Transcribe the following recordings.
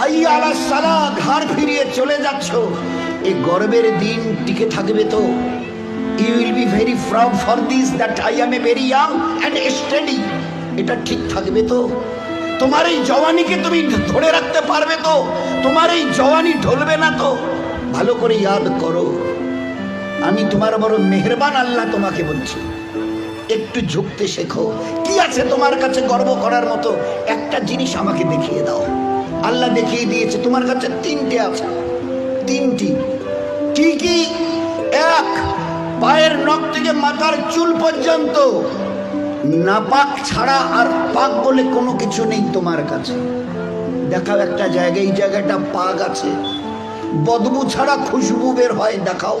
হাইয়া আলা সালা ঘাড় ফিরিয়ে চলে যাচ্ছ। এই গর্বের দিন টিকে থাকবে তো। You will be very proud for this that I am a very young and study এটা ঠিক থাকবে তো। তোমার এই জওয়ানিকে তুমি ধরে রাখতে পারবে তো। তোমার এই জওয়ানি ঢলবে না তো। ভালো করে ইয়াদ করো। আমি তোমার বড় মেহেরবান আল্লাহ তোমাকে বলছি। একটু ঝুঁকতে শেখো। কি আছে তোমার কাছে গর্ব করার মতো? একটা জিনিস আমাকে দেখিয়ে দাও। আল্লাহ দেখিয়ে দিয়েছে, তোমার কাছে তিনটে আছে। তিনটি। কি কি এক, পায়ের নখ থেকে মাথার চুল পর্যন্ত। নাপাক ছাড়া আর পাক বলে কোনো কিছু নেই তোমার কাছে। দেখাও একটা জায়গায়, এই জায়গাটা পাক আছে। বদবু ছাড়া খুশবু বের হয়, দেখাও।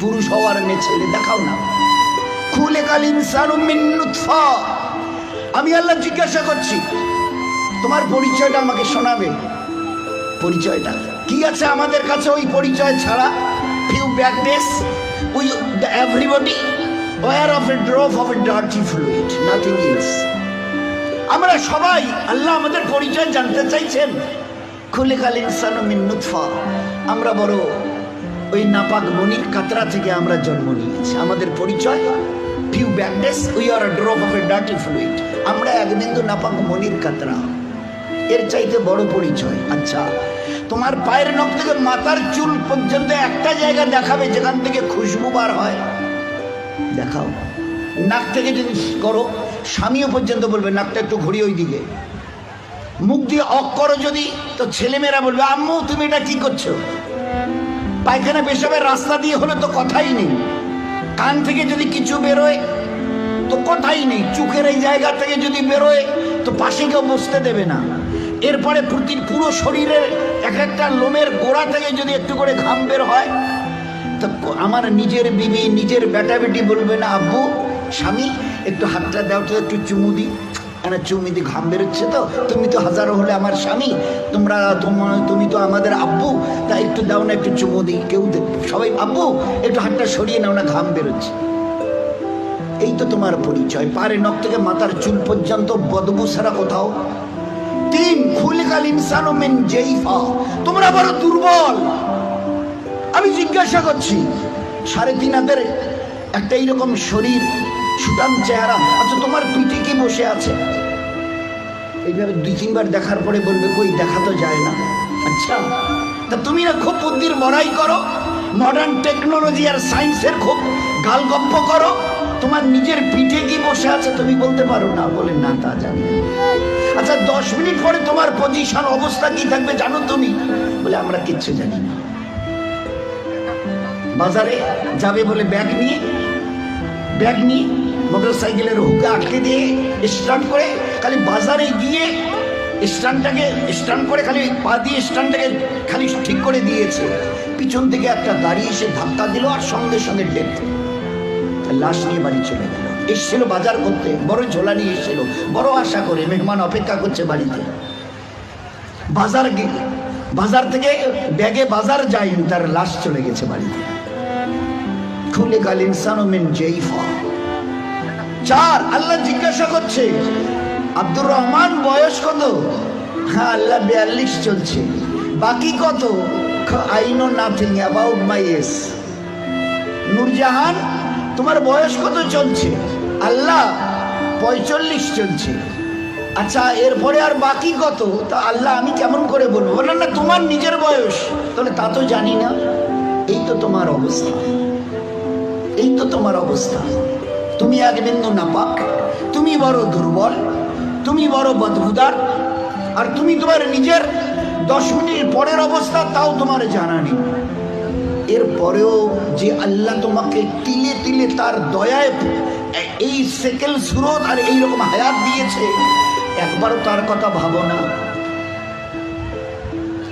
পুরুষ হওয়ার মেয়ে ছেলে দেখাও না। খুলে কাল ইনসানু মিন নুতফা আমি আল্লাহ জিজ্ঞাসা করছি তোমার পরিচয়টা আমাকে শোনাবে। পরিচয়টা। কি আছে আমাদের কাছে ওই পরিচয় ছাড়া? Few back days we everybody were of a drop of a dirty fluid nothing else আমরা সবাই, আল্লাহ আমাদের পরিচয় জানতে চাইছেন। খুলে কাল ইনসানু মিন নুতফা। আমরা বড় ওই নাপাক মনির কাতরা থেকে আমরা জন্ম নিয়েছি। আমাদের পরিচয় few back days we are drop of a dirty fluid আমরা একদিন তো নাপাক মনির কাতরা। এর চাইতে বড় পরিচয়। আচ্ছা তোমার পায়ের নখ থেকে মাথার চুল পর্যন্ত একটা জায়গা দেখাবে যেখান থেকে খুশবু বার হয়। দেখাও। নাক থেকে যদি করো, স্বামীও পর্যন্ত বলবে, নাকটা একটু ঘুরিয়ে ওই দিকে মুখ দিয়ে অক করো যদি, তো ছেলেমেয়েরা বলবে, আম্মু, তুমি এটা কি করছ? পায়খানা পেশাবের রাস্তা দিয়ে হলে তো কথাই নেই। কান থেকে যদি কিছু বেরোয়, তো কথাই নেই। চোখের এই জায়গা থেকে যদি বেরোয়, তো পাশে কেউ বসতে দেবে না। এরপরে প্রতি পুরো শরীরের এক একটা লোমের গোড়া থেকে যদি একটু করে ঘাম বের হয়, তো আমার নিজের বিবি, নিজের বেটা বেটি বলবে, না আব্বু, স্বামী, একটু হাতটা দাও তো, একটু চুমু দিই না চুমু দি ঘাম বেরোচ্ছে তো? তুমি তো হাজারো হলে আমার স্বামী, তোমরা তোমার তুমি তো আমাদের আব্বু তা একটু দাও না, একটু চুমু দিই কেউ সবাই, আব্বু, একটু হাতটা সরিয়ে নাও না, ঘাম বেরোচ্ছে। এই তো তোমার পরিচয়। পারে নখ থেকে মাথার চুল পর্যন্ত বদবু ছাড়া কোথাও তিন খুলিকাল ইনসান মেন জেইফা। তোমরা বড় দুর্বল। আমি জিজ্ঞাসা করছি, সাড়ে তিন হাতের একটা এইরকম শরীর সুটাম চেহারা আচ্ছা তোমার পিঠে কি বসে আছে? এইভাবে দুই তিনবার দেখার পরে বলবে, কই, দেখা তো যায় না। আচ্ছা তা তুমি না খুব বুদ্ধির বড়াই করো মডার্ন টেকনোলজি আর সায়েন্সের খুব গালগপ্প করো। তোমার নিজের পিঠে কি বসে আছে তুমি বলতে পারো না, বলে না, তা জানি। আচ্ছা দশ মিনিট পরে তোমার পজিশন অবস্থা কি থাকবে জানো তুমি? বলে আমরা কিচ্ছু জানি না। বাজারে যাবে বলে ব্যাগ নিয়ে ব্যাগ নিয়ে মোটর সাইকেলের হুকে আটকে দিয়ে স্টার্ট করে খালি বাজারে গিয়ে স্ট্যান্ডটাকে স্ট্যান্ড করে খালি পা দিয়ে স্ট্যান্ডটাকে খালি ঠিক করে দিয়েছে। পিছন থেকে একটা গাড়ি এসে ধাক্কা দিল আর সঙ্গে সঙ্গে ডেথ লাশ নিয়ে বাড়ি চলে গেল। এসছিল বাজার করতে। বড় ঝোলা নিয়ে এসেছিল। বড় আশা করে মেহমান অপেক্ষা করছে বাড়িতে। বাজার গে- বাজার থেকে ব্যাগে বাজার যায়নি, তার লাশ চলে গেছে বাড়িতে। খুলে কাল ইনসানু চার, আল্লাহ জিজ্ঞাসা করছে, আব্দুর রহমান বয়স কত? হ্যাঁ আল্লাহ বিয়াল্লিশ চলছে। বাকি কত? I know nothing about my age Noorjahan তোমার বয়স কত চলছে? আল্লাহ, পঁয়চল্লিশ চলছে। আচ্ছা এরপরে আর বাকি কত? তা আল্লাহ, আমি কেমন করে বলব? বললেন না, তোমার নিজের বয়স। তাহলে তা তো জানি না। এই তো তোমার অবস্থা। এই তো তোমার অবস্থা। তুমি এক বিন্দু নাপাক, তুমি বড় দুর্বল, তুমি বড় বদবুদার আর তুমি তোমার নিজের দশ মিনিট পরের অবস্থা, তাও তোমার জানা নেই। এরপরেও যে আল্লাহ তোমাকে তিলে তিলে তার দয়ায় এই সেকেল সুরত আর এইরকম হায়াত দিয়েছে, একবারও তার কথা ভাবো না।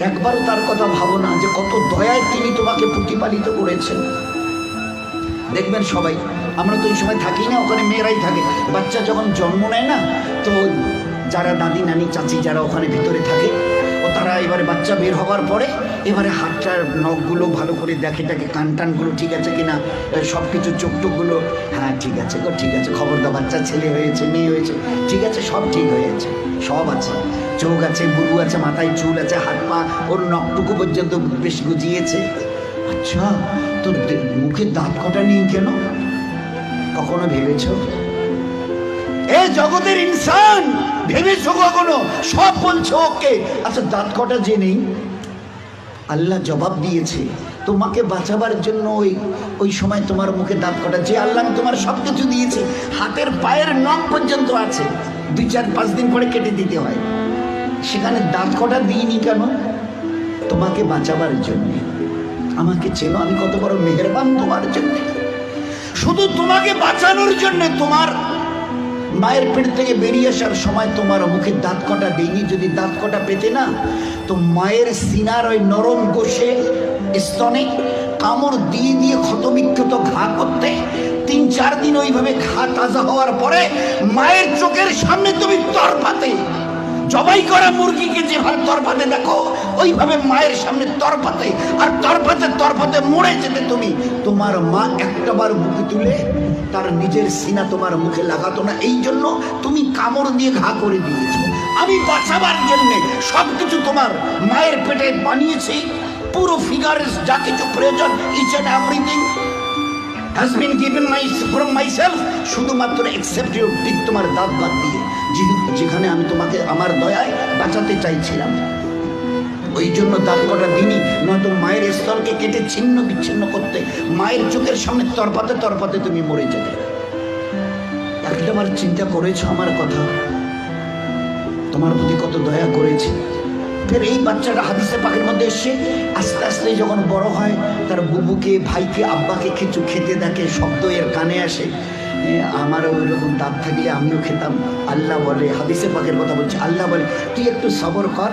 একবারও তার কথা ভাবো না যে কত দয়ায় তিনি তোমাকে প্রতিপালিত করেছেন। দেখবেন সবাই, আমরা তো ওই সময় থাকি না, ওখানে মেয়েরাই থাকে। বাচ্চা যখন জন্ম নেয় না, তো যারা দাদি, নানি, চাচি যারা ওখানে ভিতরে থাকে, ও তারা এবার বাচ্চা বের হওয়ার পরে এবারে হাতটার নখগুলো ভালো করে দেখে টাকে কান টানগুলো ঠিক আছে কিনা সব কিছু চোখ টোকগুলো হ্যাঁ ঠিক আছে গো, ঠিক আছে খবর দাও বাচ্চা, ছেলে হয়েছে, মেয়ে হয়েছে, ঠিক আছে, সব ঠিক হয়েছে, সব আছে, চোখ আছে বুড়ু আছে, মাথায় চুল আছে, হাত পা, ওর নখটুকু পর্যন্ত বেশ গুজিয়েছে। আচ্ছা তো মুখে দাঁত কটা নেই কেন? কখনো ভেবেছ? এ জগতের ইনসান, ভেবেছো কখনো? সব বলছো ওকে। আচ্ছা দাঁত কটা যে নেই? আল্লাহ জবাব দিয়েছে। তোমাকে বাঁচাবার জন্য ওই ওই সময় তোমার মুখে দাঁত কটা যে আল্লাহ তোমার সব কিছু দিয়েছে। হাতের পায়ের নখ পর্যন্ত আছে। দুই চার পাঁচ দিন পরে কেটে দিতে হয়। সেখানে দাঁত কটা দিইনি কেন? তোমাকে বাঁচাবার জন্যে। আমাকে চেনো আমি কত বড় মেহেরবান তোমার জন্যে। শুধু তোমাকে বাঁচানোর জন্য তোমার মায়ের পেট থেকে বেরিয়ে আসার সময় তোমার মুখে দাঁত কটা দেয়নি যদি দাঁত কটা পেতে না, তো মায়ের সিনার ওই নরম গোষে স্তনে কামড় দিয়ে দিয়ে ক্ষতবিক্ষত ঘা করতে তিন চার দিন ওইভাবে ঘা তাজা হওয়ার পরে মায়ের চোখের সামনে তুমি তরফাতে, জবাই করা মুরগিকে যেভাবে তরফাতে দেখো ওইভাবে মায়ের সামনে তরফাতে আর তরফাতে তরফাতে মরে যেতে তুমি। তোমার মা একটাবার বুকে তুলে, তার নিজের সিনা তোমার মুখে লাগাতো না। এই জন্য তুমি কামড় দিয়ে ঘা করে দিয়েছ। আমি বাঁচাবার জন্যে সব কিছু তোমার মায়ের পেটে বানিয়েছি। পুরো ফিগারের যা কিছু প্রয়োজন each and everything has been given my from my self শুধুমাত্র এক্সেপ্ট ইউর ঠিক তোমার দাঁত বাদ দিয়ে। যেখানে আমি তোমাকে আমার দয়ায় বাঁচাতে চাইছিলাম। ওই জন্য দাঁত কটা দিনই নয়তো মায়ের স্তরকে কেটে ছিন্ন বিচ্ছিন্ন করতে মায়ের চোখের সামনে তরপাতে তরপাতে তুমি মরে যেতে। একটাবার চিন্তা করেছ আমার কথা? তোমার প্রতি কত দয়া করেছে। ফের এই বাচ্চাটা হাদিসে পাখির মধ্যে এসে আস্তে আস্তে যখন বড় হয়, তার বুবুকে, ভাইকে, আব্বাকে কিছু খেতে দেখে, শব্দ এর কানে আসে আমারও ওই রকম দাঁত থাকলে আমিও খেতাম। আল্লাহ বলে, হাদিসে পাখির কথা বলছে, আল্লাহ বলে, তুই একটু সবর কর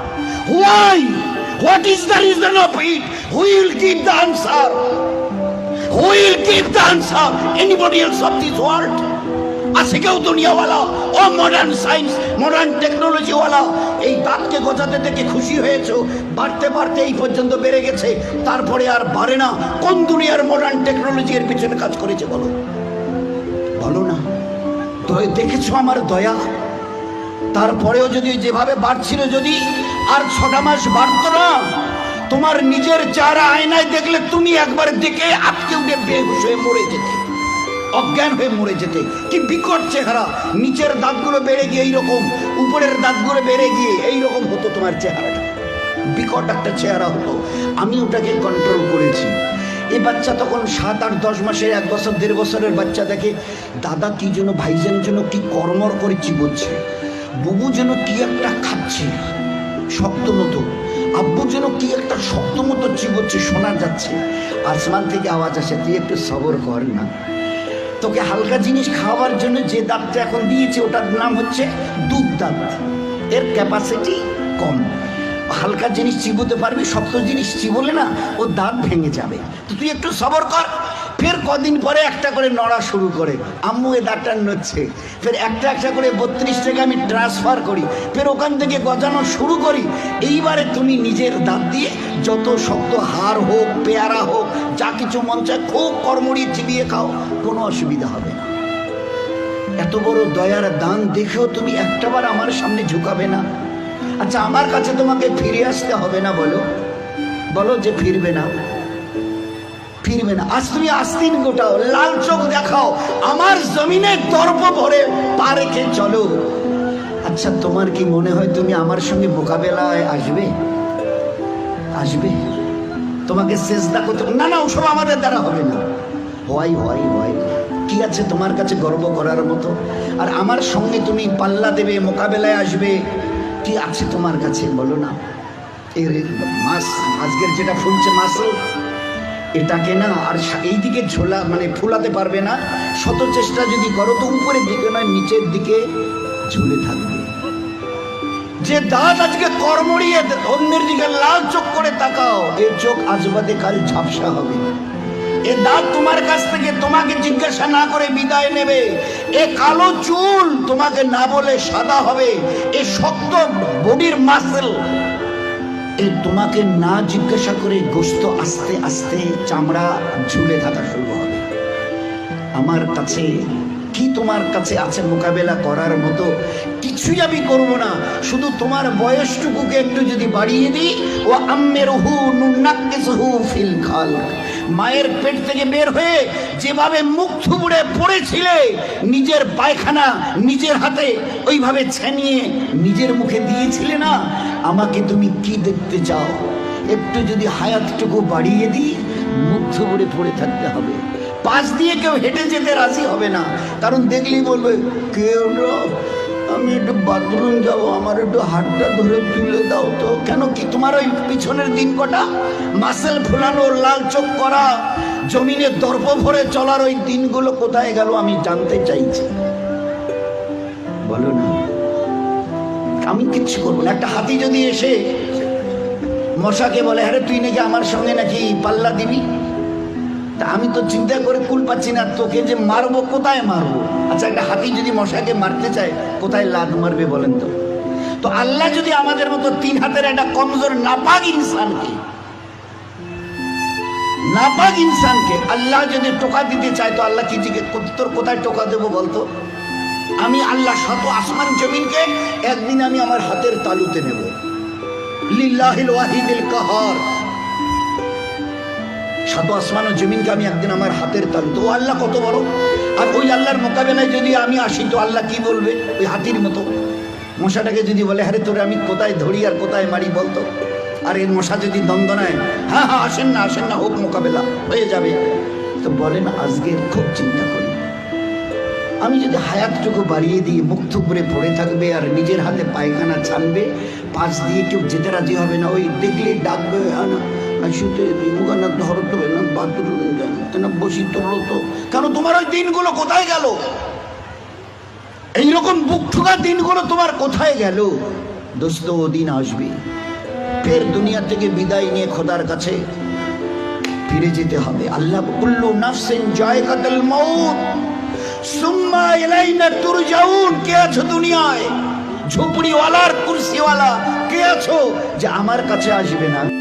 Why? What is the reason of it? Who will give the answer? Who will give the answer? Anybody else of this world? আছে কেউ দুনিয়াওয়ালা ও মডার্ন সায়েন্স মডার্ন টেকনোলজিওয়ালা এই দাঁতকে গজাতে থেকে খুশি হয়েছো বাড়তে বাড়তে এই পর্যন্ত বেড়ে গেছে তারপরে আর বাড়ে না কোন দুনিয়ার মডার্ন টেকনোলজি এর পিছনে কাজ করেছে বলো বলো না দেখেছ আমার দয়া তারপরেও যদি যেভাবে বাড়ছিল যদি আর ছটা মাস বাড়তো না। তোমার নিজের চেহারা আয়নায় দেখলে তুমি একবার দেখে আটকে উঠে বেহুশ হয়ে মরে যেতে। অজ্ঞান হয়ে মরে যেতে। কি বিকট চেহারা। নিচের দাঁতগুলো বেড়ে গিয়ে এইরকম, উপরের দাঁতগুলো বেড়ে গিয়ে এইরকম হতো তোমার চেহারাটা। বিকট একটা চেহারা হতো আমি ওটাকে কন্ট্রোল করেছি। এ বাচ্চা তখন সাত আট দশ মাসের, এক বছর, দেড় বছরের বাচ্চা দেখে, দাদা কি যেন ভাইজান যেন কি কর্মর করে চিবোচ্ছে বুবু যেন কি একটা খাচ্ছে। শক্ত মতো আব্বু যেন কি একটা শক্ত মতো চিবোচ্ছে শোনা যাচ্ছে। আসমান থেকে আওয়াজ আসে, তুই একটু সবর কর না। তোকে হালকা জিনিস খাওয়ার জন্য যে দাঁতটা এখন দিয়েছে, ওটার নাম হচ্ছে দুধ দাঁত। এর ক্যাপাসিটি কম। হালকা জিনিস চিবোতে পারবি, শক্ত জিনিস চিবোলে না ও দাঁত ভেঙে যাবে। তো তুই একটু সবর কর। ফের কদিন পরে একটা করে নড়া শুরু করে। আম্মু এ দাঁতটা নড়ছে। ফের একটা একটা করে বত্রিশ টাকা আমি ট্রান্সফার করি। ফের ওখান থেকে গজানো শুরু করি। এইবারে তুমি নিজের দাঁত দিয়ে যত শক্ত হার হোক, পেয়ারা হোক, যা কিছু মন চায় খুব কর্মড়ি চিবিয়ে খাও। কোনো অসুবিধা হবে না। এত বড় দয়ার দান দেখেও তুমি একটাবার আমার সামনে ঝুঁকাবে না। আচ্ছা আমার কাছে তোমাকে ফিরে আসতে হবে না, বলো। বলো যে ফিরবে না। ফিরবে না। আজ তুমি আস্তিন গোটাও, লাল চোখ দেখাও, আমার জমিনে দর্প ভরে পা রেখে চলো। আচ্ছা তোমার কি মনে হয় তুমি আমার সঙ্গে মোকাবেলায় আসবে? আসবে? তোমাকে চেষ্টা করতে না না, ওসব আমাদের দ্বারা হবে না। হয় হয় হয়। কি আছে তোমার কাছে গর্ব করার মতো? আর আমার সঙ্গে তুমি পাল্লা দেবে, মোকাবেলায় আসবে। কি আছে তোমার কাছে, বলো না। এর মাস আজকের যেটা ফুলছে মাসল এটাকে না আর এই দিকে ঝোলা মানে ফুলাতে পারবে না। শত চেষ্টা যদি করো, তো উপরের দিকে নয়, নিচের দিকে ঝুলে থাকবে। যে দাঁত আজকে কর্মড়িয়ে অন্যের দিকে লাল চোখ করে তাকাও, এ চোখ আজ বাদে কাল ঝাপসা হবে। এ দাঁত তোমার কাছ থেকে তোমাকে জিজ্ঞাসা না করে বিদায় নেবে। এ কালো চুল তোমাকে না বলে সাদা হবে। এ শক্ত বডির মাসেল এ তোমাকে না জিজ্ঞাসা করে গোস্ত আস্তে আস্তে চামড়া ঝুলে থাকা শুরু হবে। আমার কাছে কি তোমার কাছে আছে মোকাবেলা করার মতো? কিছুই আমি করব না। শুধু তোমার বয়সটুকুকে একটু যদি বাড়িয়ে দিই ও আম্মের হু নুনাক্কেসহু ফিল খাল মায়ের পেট থেকে বের হয়ে যেভাবে মুখ থুবড়ে পড়েছিলে, নিজের পায়খানা নিজের হাতে ওইভাবে ছেনিয়ে নিজের মুখে দিয়েছিলে না? আমাকে তুমি কি দেখতে চাও? একটু যদি হায়াতটুকু বাড়িয়ে দিই, মুখ থুবড়ে পড়ে থাকতে হবে। পাশ দিয়ে কেউ হেঁটে যেতে রাজি হবে না। কারণ দেখলেই বলবে, কেউ আমি একটু বাথরুম যাব, আমার একটু হাতটা ধরে তুলে দাও তো। কেন কি তোমার ওই পিছনের দিন কটা? মাসেল ফুলানো, লাল চোখ করা, জমিনে দর্প ভরে চলার ওই দিনগুলো কোথায় গেল আমি জানতে চাইছি। বলো না। আমি কিচ্ছু করব না। একটা হাতি যদি এসে মশাকে বলে, আরে তুই নাকি আমার সঙ্গে নাকি পাল্লা দিবি? আমি তো চিন্তা করে কুল পাচ্ছি না, তোকে যে মারবো, কোথায় মারবো? আচ্ছা একটা হাতি যদি মশাকে মারতে চায়, কোথায় লাদ মারবে বলেন তো? তো আল্লাহ যদি আমাদের মতো তিন হাতের একটা কমজোর, নাপাক ইনসানকে নাপাক ইনসানকে আল্লাহ যদি টোকা দিতে চায়, তো আল্লাহ কি জিজ্ঞেস তোর কোথায় টোকা দেবো বলতো? আমি আল্লাহ শত আসমান জমিনকে, একদিন আমি আমার হাতের তালুতে নেব। লিল্লাহিল ওয়াহিদিল কাহার। সাত আসমান ও জমিনকে আমি একদিন আমার হাতের তালু। তো ও আল্লাহ কত বড়? আর ওই আল্লাহর মোকাবেলায় যদি আমি আসি, তো আল্লাহ কি বলবে? ওই হাতির মতো। মশাটাকে যদি বলে হ্যাঁ তোরে আমি কোথায় ধরি আর কোথায় মারি বলতো আর এর মশা যদি দ্বন্দ্ব নেয় হ্যাঁ হ্যাঁ আসেন না আসেন না, হোক মোকাবেলা, হয়ে যাবে। তো বলেন আজকে খুব চিন্তা করি। আমি যদি হায়াতটুকু বাড়িয়ে দিয়ে মুক্ত করে পড়ে থাকবে আর নিজের হাতে পায়খানা ছানবে, পাশ দিয়ে কেউ যেতে রাজি হবে না, ওই দেখলে ডাকবে "হ্যাঁ না ধরো তো না বাথরুম না। বসি তোলো তো? কেন তোমার ওই দিনগুলো কোথায় গেল? এইরকম বুক ঠুকা দিনগুলো তোমার কোথায় গেল? দোস্ত, ও দিন আসবে। ফের দুনিয়া থেকে বিদায় নিয়ে খোদার কাছে ফিরে যেতে হবে। আল্লাহ কুল্লু নাফসিন জায়কাতুল মাউত। সুম্মা ইলাইনা তুরজাউন। কে আছো দুনিয়ায়? ঝুপড়িওয়ালার কুরসিওয়ালা। কে আছো? যে আমার কাছে আসবে না।